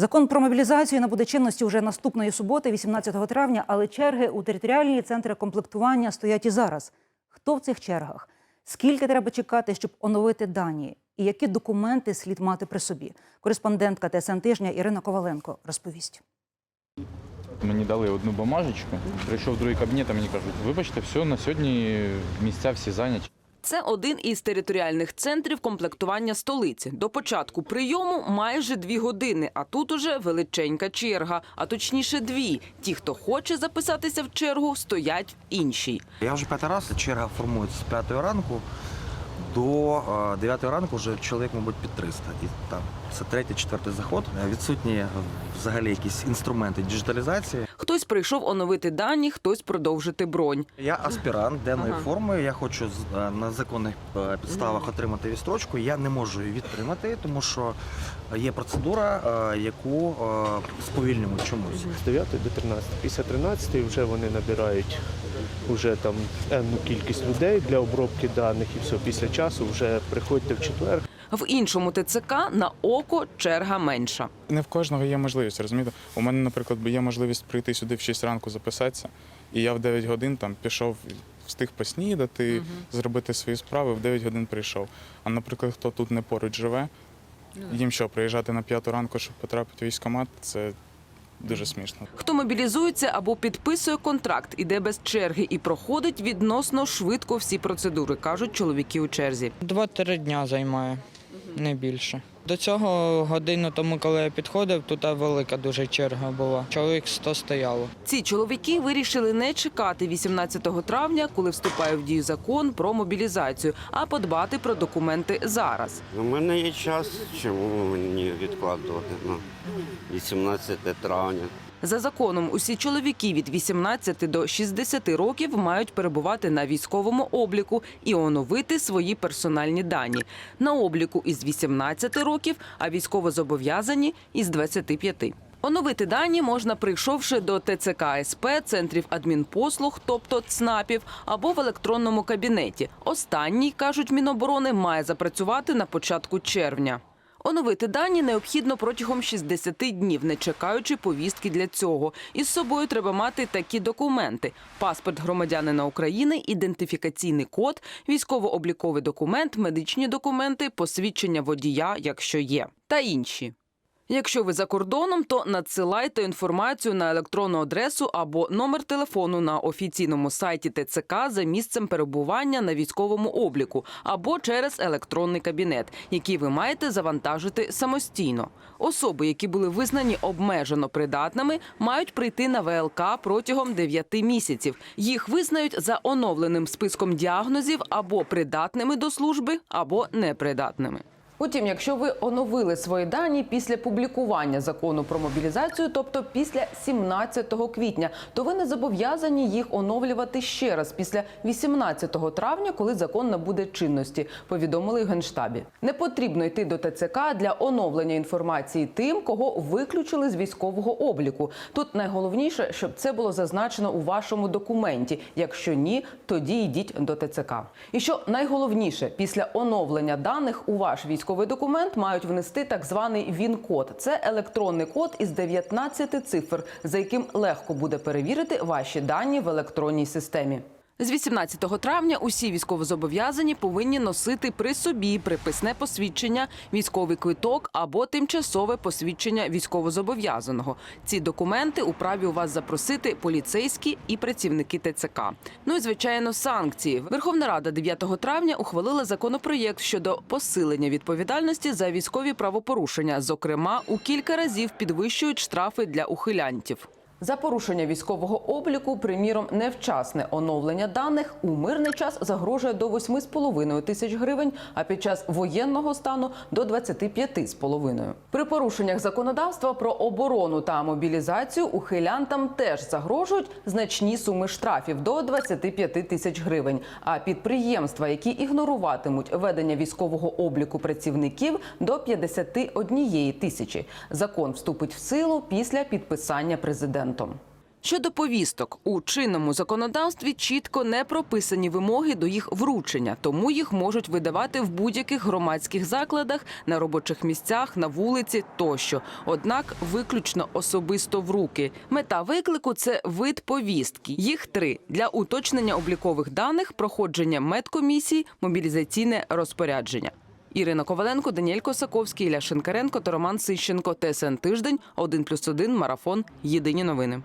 Закон про мобілізацію набуде чинності вже наступної суботи, 18 травня, але черги у територіальні центри комплектування стоять і зараз. Хто в цих чергах? Скільки треба чекати, щоб оновити дані? І які документи слід мати при собі? Кореспондентка ТСН тижня Ірина Коваленко розповість. Мені дали одну бумажечку, прийшов в другий кабінет, а мені кажуть, вибачте, все, на сьогодні місця всі зайняті. Це один із територіальних центрів комплектування столиці. До початку прийому майже дві години, а тут уже величенька черга, а точніше дві. Ті, хто хоче записатися в чергу, стоять в іншій. Я вже п'ятий раз черга формується з п'ятої ранку до е, дев'ятої ранку вже чоловік, мабуть, під 300. І там це третій, четвертий заход. Відсутні взагалі якісь інструменти діджиталізації. Хтось прийшов оновити дані, хтось продовжити бронь. Я аспірант денної Ага. форми. Я хочу е, на законних е, підставах отримати відстрочку. Я не можу її відтримати, тому що є процедура, е, яку сповільнюють чомусь. з 9 до 13. Після 13 вже вони набирають вже там енну кількість людей для обробки даних і все. Після часу вже приходьте в четвер. В іншому ТЦК на око черга менша. Не в кожного є можливість, розумієте? У мене, наприклад, є можливість прийти сюди в 6 ранку записатися, і я в 9 годин там пішов, встиг поснідати, зробити свої справи, в 9 годин прийшов. А, наприклад, хто тут не поруч живе, їм що, приїжджати на 5 ранку, щоб потрапити в військкомат, це дуже смішно. Хто мобілізується або підписує контракт, іде без черги і проходить відносно швидко всі процедури, кажуть чоловіки у черзі. Два-три дня займає, не більше. До цього годину тому, коли я підходив, тут велика дуже черга була. Чоловік 100 стояло. Ці чоловіки вирішили не чекати 18 травня, коли вступає в дію закон про мобілізацію, а подбати про документи зараз. У мене є час, чому мені відкладувати на 18 травня. За законом, усі чоловіки від 18 до 60 років мають перебувати на військовому обліку і оновити свої персональні дані. На обліку із 18 років, а військовозобов'язані із 25. Оновити дані можна, прийшовши до ТЦК СП, центрів адмінпослуг, тобто ЦНАПів, або в електронному кабінеті. Останній, кажуть Міноборони, має запрацювати на початку червня. Оновити дані необхідно протягом 60 днів, не чекаючи повістки для цього. Із собою треба мати такі документи: паспорт громадянина України, ідентифікаційний код, військово-обліковий документ, медичні документи, посвідчення водія, якщо є, та інші. Якщо ви за кордоном, то надсилайте інформацію на електронну адресу або номер телефону на офіційному сайті ТЦК за місцем перебування на військовому обліку або через електронний кабінет, який ви маєте завантажити самостійно. Особи, які були визнані обмежено придатними, мають прийти на ВЛК протягом 9 місяців. Їх визнають за оновленим списком діагнозів або придатними до служби, або непридатними. Утім, якщо ви оновили свої дані після публікування закону про мобілізацію, тобто після 17 квітня, то ви не зобов'язані їх оновлювати ще раз після 18 травня, коли закон набуде чинності. Повідомили генштабі. Не потрібно йти до ТЦК для оновлення інформації тим, кого виключили з військового обліку. Тут найголовніше, щоб це було зазначено у вашому документі. Якщо ні, тоді йдіть до ТЦК. І що найголовніше, після оновлення даних у ваш військовий документ мають внести так званий ВІН-код. Це електронний код із 19 цифр, за яким легко буде перевірити ваші дані в електронній системі. З 18 травня усі військовозобов'язані повинні носити при собі приписне посвідчення, військовий квиток або тимчасове посвідчення військовозобов'язаного. Ці документи у праві у вас запросити поліцейські і працівники ТЦК. Ну і звичайно, санкції. Верховна Рада 9 травня ухвалила законопроєкт щодо посилення відповідальності за військові правопорушення. Зокрема, у кілька разів підвищують штрафи для ухилянтів. За порушення військового обліку, приміром, невчасне оновлення даних у мирний час загрожує до 8,5 тисяч гривень, а під час воєнного стану до 25,5. При порушеннях законодавства про оборону та мобілізацію ухилянтам теж загрожують значні суми штрафів до 25 тисяч гривень. А підприємства, які ігноруватимуть ведення військового обліку працівників, до 51 тисячі. Закон вступить в силу після підписання президентом. Щодо повісток, у чинному законодавстві чітко не прописані вимоги до їх вручення, тому їх можуть видавати в будь-яких громадських закладах, на робочих місцях, на вулиці тощо. Однак виключно особисто в руки. Мета виклику це вид повістки. Їх три для уточнення облікових даних, проходження медкомісії, мобілізаційне розпорядження. Ірина Коваленко, Даніель Косаковський, Ілля Шинкаренко та Роман Сищенко. ТСН тиждень 1+,1, марафон. Єдині новини.